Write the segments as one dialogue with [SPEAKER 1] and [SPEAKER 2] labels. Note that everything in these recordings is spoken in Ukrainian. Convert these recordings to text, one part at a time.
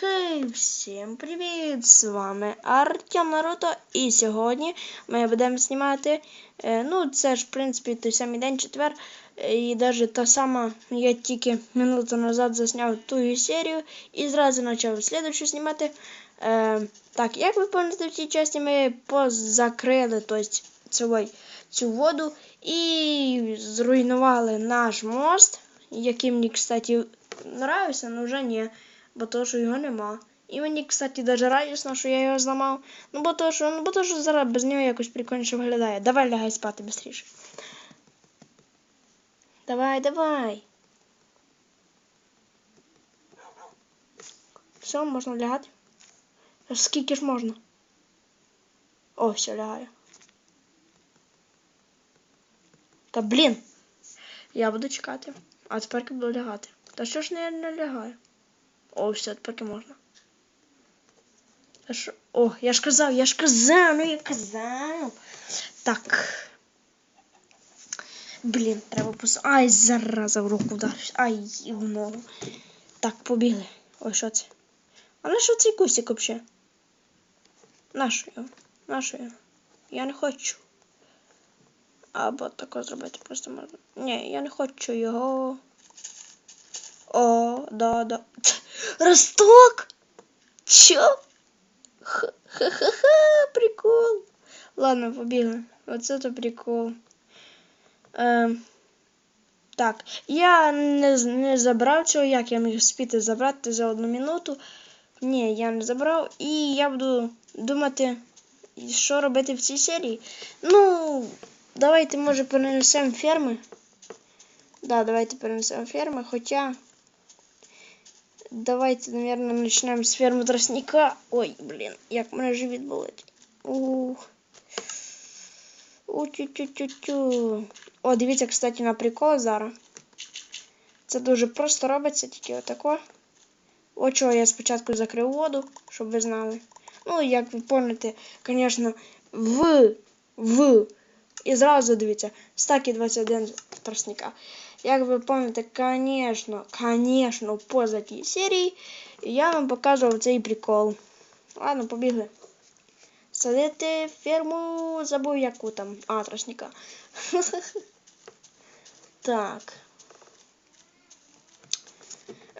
[SPEAKER 1] Хей, всім привіт! З вами Артем Наруто. І сьогодні ми будемо знімати. е, ну, це ж, в принципі, той самий день четвер. І навіть та сама, я тільки минуту назад засняв ту серію і зразу почав слідчу знімати. Е, так, як ви пам'ятаєте, в цій часті ми позакрили тобто, цю воду і зруйнували наш мост, який мені, кстати, нравився, але вже ні бо то, що його нема. І мені, кстати, даже радісно, що я його зламав. Ну, бо то, що, ну, бо то, що зараз без нього якось прикольніше виглядає. Давай лягай спати швидше. Давай, давай. Все, можна лягати. Скільки ж можна? О, все, лягаю. Та блін. Я буду чекати. А тепер буду лягати. Та що ж не, не лягаю? О, все, тепер можна. Що? О, я ж казав, я ж казав, ну я казав. Так. Блін, треба пос... Ай, зараза в руку вдарився. Ай, і в ногу. Так, побігли. Ой, що це? А на що цей кусик взагалі? Нащо його? Нащо його? Я не хочу. Або тако зробити просто можна. Ні, я не хочу його. О, да, да. Росток? Чё? Ха-ха-ха, прикол. Ладно, побігли. Оце то прикол. Ем, так, я не, не забрав цього, як я міг спіти забрати за одну минуту. Ні, я не забрав. І я буду думати, що робити в цій серії. Ну, давайте, може, перенесемо ферми. Да, давайте перенесемо ферми, хоча. Давайте, наверное, начнем с фермы тростника. Ой, блин, як мене живіт болить. Ух. У-тю-тю-тю-тю. О, дивіться, кстати, на прикол зараз. Це дуже просто робиться, тільки отако. От чого я спочатку закрив воду, щоб ви знали. Ну, як ви пам'ятаєте, звісно, в, в. І зразу дивіться, стаки 21 тростника. Як ви пам'ятаєте, звісно, звісно, поза тій серії я вам показував цей прикол. Ладно, побігли. Садити ферму, забув яку там. А, тростника. Так.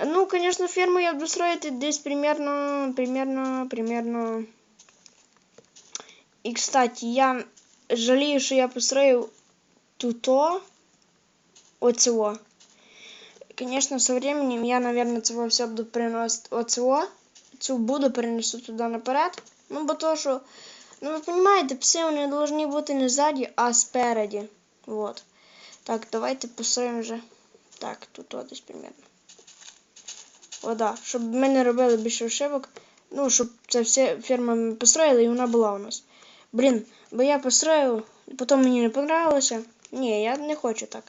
[SPEAKER 1] Ну, конечно, ферму я буду строить десь примерно, примерно, примерно. И, кстати, я жалею, що я построїв туто. Оцього. Конечно, со временем я, наверное, цього все буду переносити оцього. Цю буду перенесу туди наперед. Ну, бо то, що, ну, ви розумієте, пси вони повинні бути не ззаді, а спереді. Вот. Так, давайте построїмо вже. Так, тут от десь примерно. О, да. Щоб ми не робили більше ошибок. Ну, щоб це все ферма ми построїли і вона була у нас. Блін, бо я построїв, потім мені не понравилося. Ні, я не хочу так.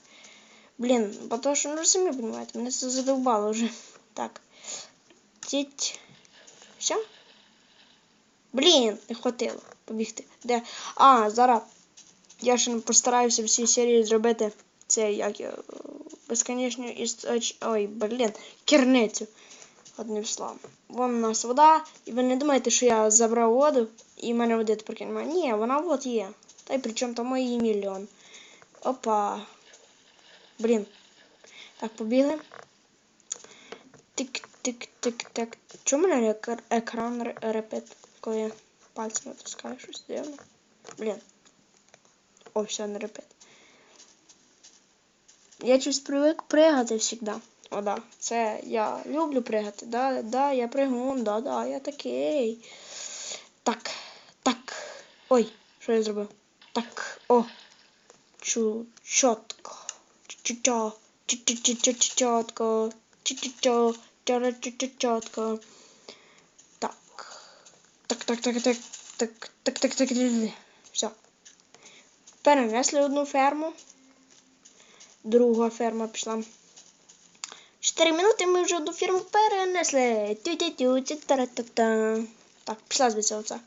[SPEAKER 1] Блін, бо то, що, ну самі розумієте, мене це задовбало вже. Так. Тіть. Все? Блін, не хватило побігти. Де? А, зараз. Я ще постараюся всі серії зробити це як я. Безконечну істоч... Ой, блін, керницю. Одним словом. Вон у нас вода, і ви не думаєте, що я забрав воду, і в мене води тепер немає. Ні, вона от є. Та й причому там її мільйон. Опа. Блін. Так, побігли. Тик-тик-тик-так. Чому мене ек- екран репет, коли я пальцем натискаю щось дивно? Блін. О, все, не репет. Я щось привик пригати завжди. О, да. Це я люблю пригати. Да, да, я пригун, да, да, я такий. Так, так. Ой, що я зробив? Так, о. Чу, чітко. Чу-чу-чо. Чу-чу-чу-чу-чітко. Чу-чу-чу. Чу-чу-чу-чітко. Так. Так, так, так, так. Так, так, так, так, так. Все. Перенесли одну ферму. Друга ферма пішла. Чотири минути ми вже одну ферму перенесли. Тю-тю-тю, тю-та-та-та. Так, пішла звідси оця.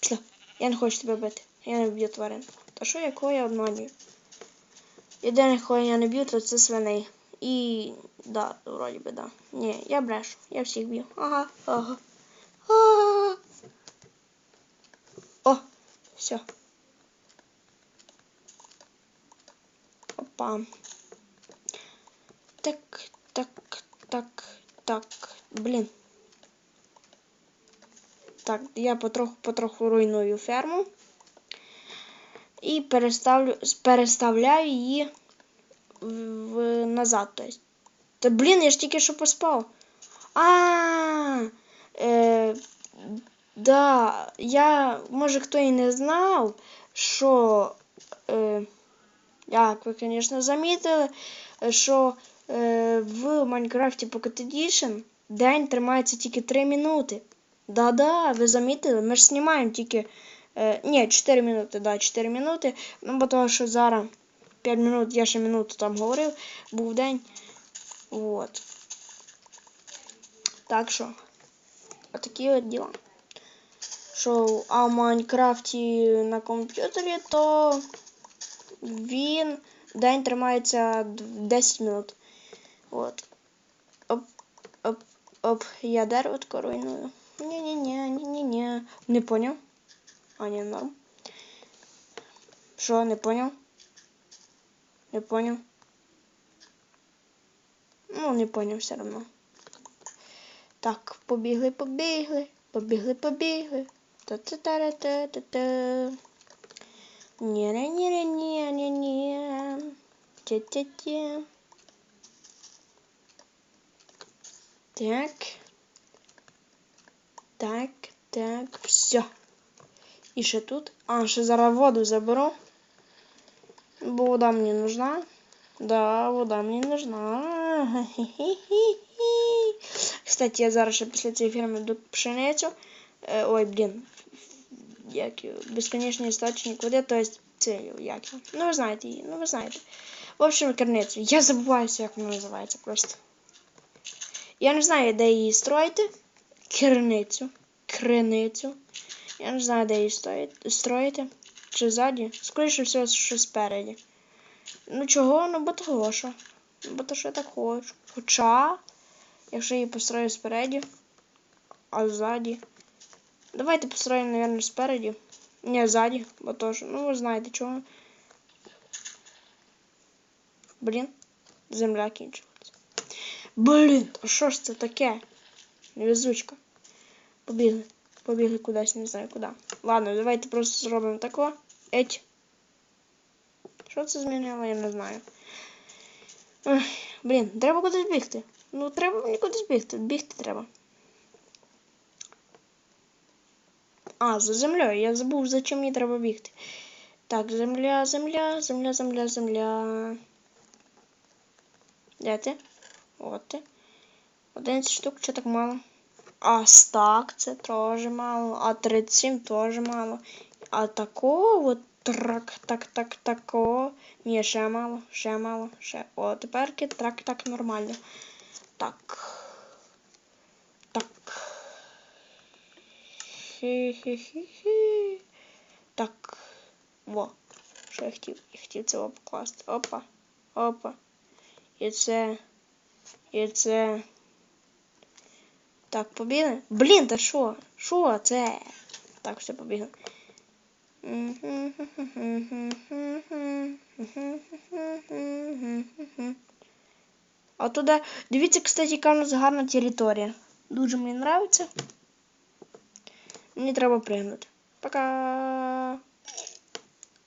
[SPEAKER 1] Пішла. Я не хочу тебе бити. Я не б'ю тварин. Та що якого я обманюю? Єдине, кого я не б'ю, то це свиней. І. Да, вроді би, да. Ні, я брешу. Я всіх б'ю. Ага, ага. Ага. О, все. Опа. Так, так, так, так. Блін. Так, я потроху потроху руйную ферму. І переставлю, переставляю її в, назад. Тобто. Та блін, я ж тільки що поспав. А, е, да, я, може хто і не знав, що, е, як ви, звісно, замітили, що е, в Майнкрафті Pocket Edition день тримається тільки 3 минути. Да-да, ви замітили, ми ж знімаємо тільки. Е, ні, 4 минути, да, 4 минути. Ну, бо того, що зараз 5 минут, я ще минуту там говорив, був день. Вот. Так що, отакі от діла. Що, а в Майнкрафті на комп'ютері, то він день тримається 10 минут. От. Оп, оп, оп, я дерево руйную. Ні-ні-ні, ні-ні-ні. Не поняв? А, ні, норм. Що, не поняв? Не поняв? Ну, не поняв все равно. Так, побігли, побігли, побігли, побігли. Та-та-та-та-та-та. Ні-ні-ні-ні-ні-ні. Тя-тя-тя. Так. Так, так, все. І ще тут. А, ще зараз воду заберу. Бо вода мені нужна. Да, вода мені нужна. Кстати, я зараз ще після цієї фірми йду пшеницю. Е, ой, блін. Як його? Безконечний істочник води, то есть це як? Ну ви знаєте її, ну ви знаєте. В общем, керницю. Я забуваюся, як вона називається просто. Я не знаю, де її строїти. Керницю. Криницю. Я не знаю, де її строїти. Чи ззаді? Скоріше все, що спереді. Ну чого? Ну бо того що. Бо то що я так хочу. Хоча, якщо її построю спереді, а ззаді. Давайте построїмо, наверное, спереді. Не, ззаді, бо то що. Ну ви знаєте чого. Блін, земля кінчилась. Блін, а що ж це таке? Невезучка. Побігли. Побігли кудись, не знаю куди. Ладно, давайте просто зробимо тако. Еть. Що це змінило, я не знаю. Ой, блін, треба кудись бігти. Ну, треба мені кудись бігти. Бігти треба. А, за землею. Я забув, за чим мені треба бігти. Так, земля, земля, земля, земля, земля. Де ти? От ти. 11 штук, чи так мало? А стак це теж мало. А 37 теж мало. А такого от трак, так, так, тако. Ні, ще мало, ще мало, ще. О, тепер трак так нормально. Так. Так. Хі-хі-хі-хі. Так. Во. Що я хотів? Я хотів це покласти. Опа. Опа. І це. І це. Так, побігли. Блін, та що? Що це? Так, все побігли. А туди, дивіться, кстати, яка у нас гарна територія. Дуже мені подобається. Мені треба пригнути. Пока.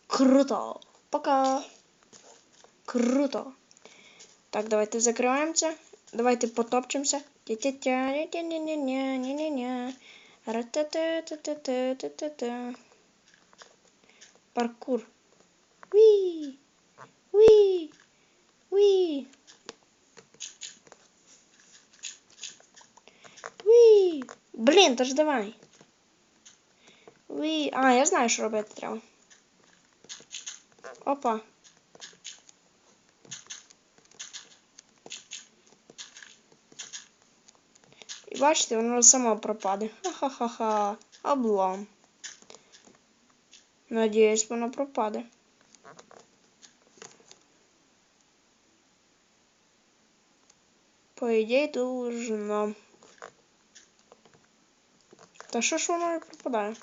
[SPEAKER 1] Круто. Пока. Круто. Так, давайте закриваємося. Давайте потопчемося. Паркур. Уи! Уи! Уи! Уи! Блін, та ж давай. Уи! А, я знаю, що робити треба. Опа. І бачите, воно само пропаде. Ха-ха-ха-ха. Облом. Надіюсь, воно пропаде. по ідеї, должно. Та що ж воно пропадає?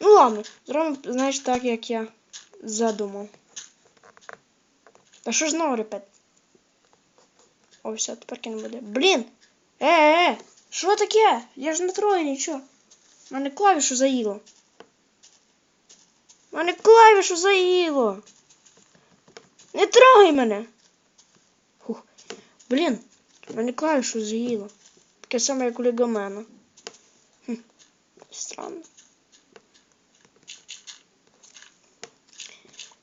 [SPEAKER 1] Ну ладно, зробимо, знаєш, так, як я задумав. Та що ж знову репет? О, все, тепер не буде. Блін! Е, е, е! Що таке? Я ж не трою нічого. У мене клавішу заїло. У мене клавішу заїло. Не трогай мене. Фух. Блін, мене клавішу заїло. Таке саме, як у Легомена. Хм. Странно.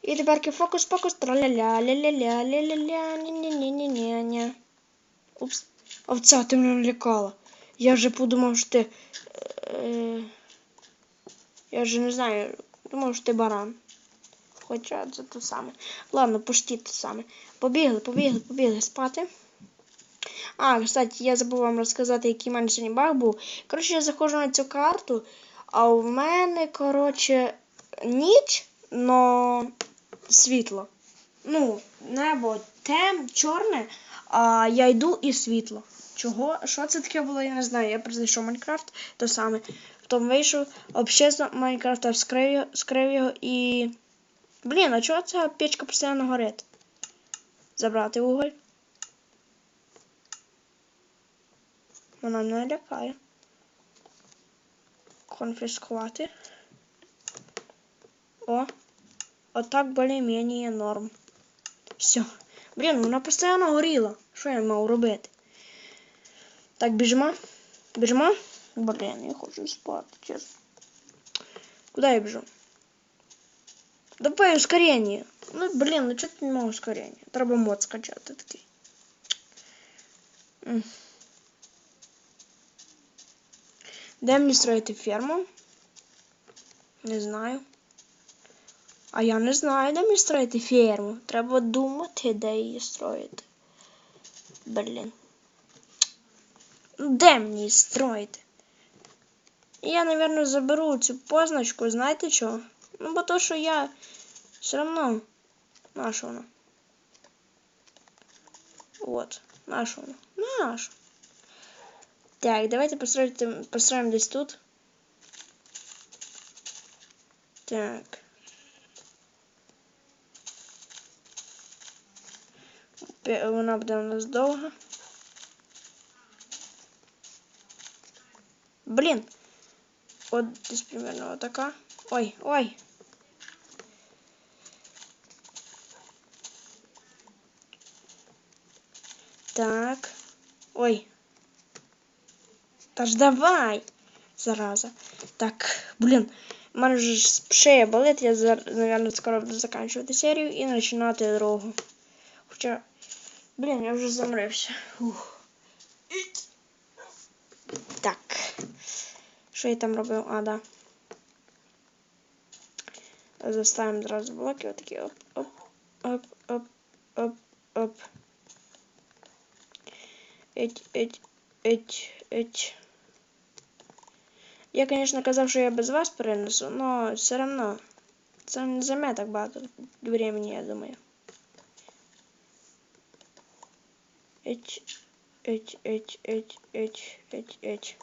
[SPEAKER 1] І тепер фокус фокус траля-ля, ля-ля-ля, ля-ля-ля, ні-ні-ні-ні-ні. Упс. Овця, ти мене налякала. Я вже подумав, що ти. Е, я вже не знаю. Думав, що ти баран. Хоча це те саме. Ладно, почти те саме. Побігли, побігли, побігли спати. А, кстати, я забув вам розказати, який в мене сьогодні баг був. Коротше, я заходжу на цю карту, а в мене, коротше, ніч, но світло. Ну, небо тем, чорне, а я йду і світло. Чого? Що це таке було, я не знаю. Я прийшов Майнкрафт, то саме. Потім вийшов, общество Майнкрафта скрив, його- скрив його і. Блін, а чого ця печка постійно горить? Забрати уголь. Вона не лякає. Конфіскувати. О. Отак більш-менш норм. Все. Блін, вона постійно горіла. Що я мав робити? Так, біжимо. Біжимо. Блін, я хочу спати, чесно. Куди я біжу? Давай ускорення. Ну, блін, ну чого не мав ускорення? Треба мод скачати такий. М. Де мені строїти ферму? Не знаю. А я не знаю, де мені строїти ферму. Треба думати, де її строїти. Блін. Де мені її строїти? Я, наверное, заберу цю позначку, знаєте чого? Ну, бо то, що я все одно. Наша вона. Вот. Наша вона. Наша. Так, давайте построим, построим десь тут. Так. Вона буде у нас довга. Блін. От десь примерно така. Ой, ой. Так. Ой. Та ж давай. Зараза. Так, блін. У мене ж шея болить, я, наверное, скоро буду заканчивать серію і починати другу. Хоча, блін, я вже замрився. Ух. Що я там робив? А, да. Заставимо зразу блоки отакі оп, оп, оп, оп, оп, оп. Еть, еть, еть, еть. Я, конечно, казав, що я без вас перенесу, но все равно. Це не займе так багато времени, я думаю. Еть, еть, еть, еть, еть, еть, еть.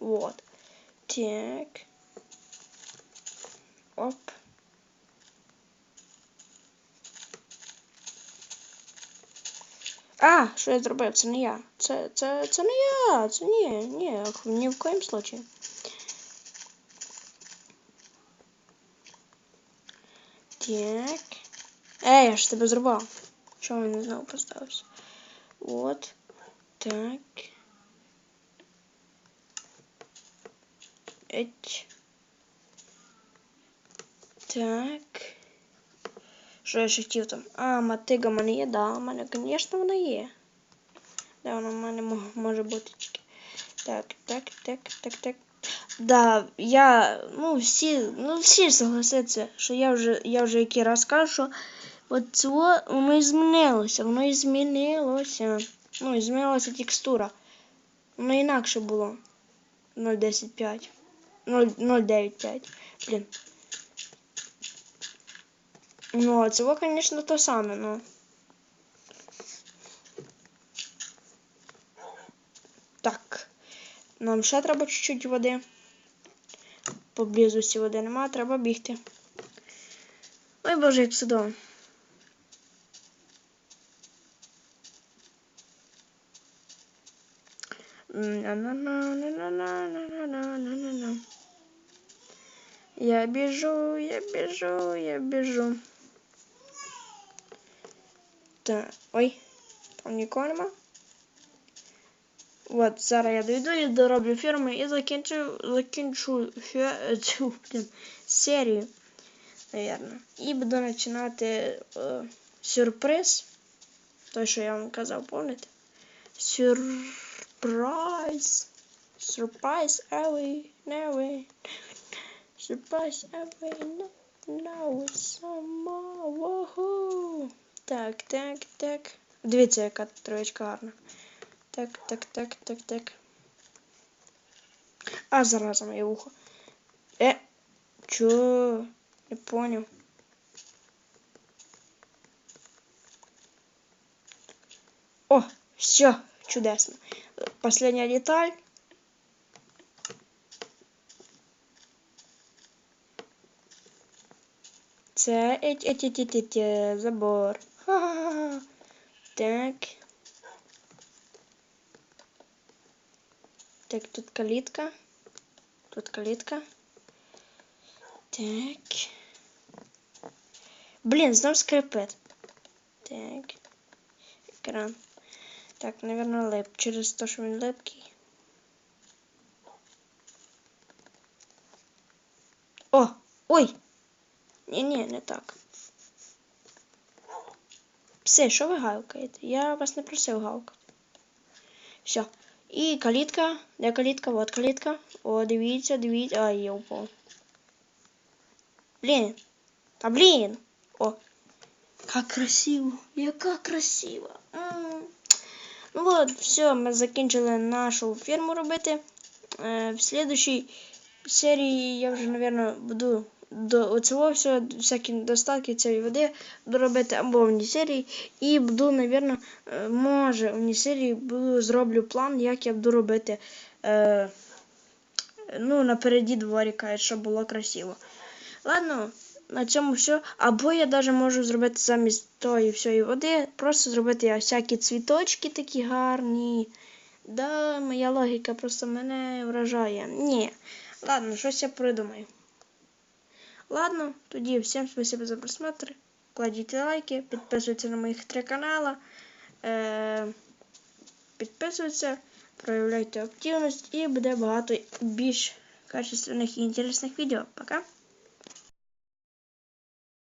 [SPEAKER 1] Вот. Так. Оп. А, що я зробив? Це не я. Це, не я. Це ні, ні, ні в коєму случае. Так. Ей, я ж тебе зрубав. Чому він знову поставився? От. Так. Еть. Так. Що я ще хотів там? А, мотига в мене є, да, у мене, звісно, вона є. Да, вона в мене мо- може бути тільки. Так, так, так, так, так. Да, я, ну, всі, ну, всі согласяться, що я вже, я вже який раз кажу, що от воно змінилося, воно і змінилося. Ну, і змінилася текстура. Воно інакше було. 0.10.5. 0,95. Блін. Ну, а цього, конечно, то саме, ну. Так. Нам ще треба чуть-чуть води. Поблизості води нема, треба бігти. Ой, боже, як судово. На-на-на-на-на-на-на. Я біжу, я біжу, я біжу. Так, ой, там нікого нема. От, зараз я дойду і дороблю фірми і закінчу, закінчу фе, цю блін, серію, наверное. І буду починати е, сюрприз. Той, що я вам казав, помните? Сюрприз. Сюрприз every, every. Surprise every no, no, сама. Воху. Так, так, так. Дивіться, яка троєчка гарна. Так, так, так, так, так. А, зараза, моє вухо. Е, чо? Не понял. О, все, чудесно. Последняя деталь. Це еті забор. Ха-ха-ха. Так. Так, тут калітка. Тут калітка. Так. Блін, знов скрипит. Так. Екран. Так, наверное, лип. Через то, що він липкий. О! Ой! Ні-ні, не так. Все, що ви гавкаєте? Я вас не просив гавкати. Все. І калітка. Де калітка? Вот калітка. О, дивіться, дивіться. Ай, я упав. Блін. Та блін. О. Как красиво. Яка красиво. М. Ну от, все, ми закінчили нашу фірму робити. Е, в следующій серії я вже, мабуть, буду до оцього все, всякі достатки цієї води буду робити або в серії. І буду, мабуть, може, в серії буду зроблю план, як я буду робити е, ну, напереді дворіка, щоб було красиво. Ладно, на цьому все. Або я навіть можу зробити замість тої всієї води, просто зробити всякі цвіточки такі гарні. Да, моя логіка просто мене вражає. Ні. Ладно, щось я придумаю. Ладно, тоді всім спасибо за просмотр. Кладіть лайки, підписуйтесь на моїх три канали. Е, підписуйтесь, проявляйте активність і буде багато більш качественних і інтересних відео. Пока!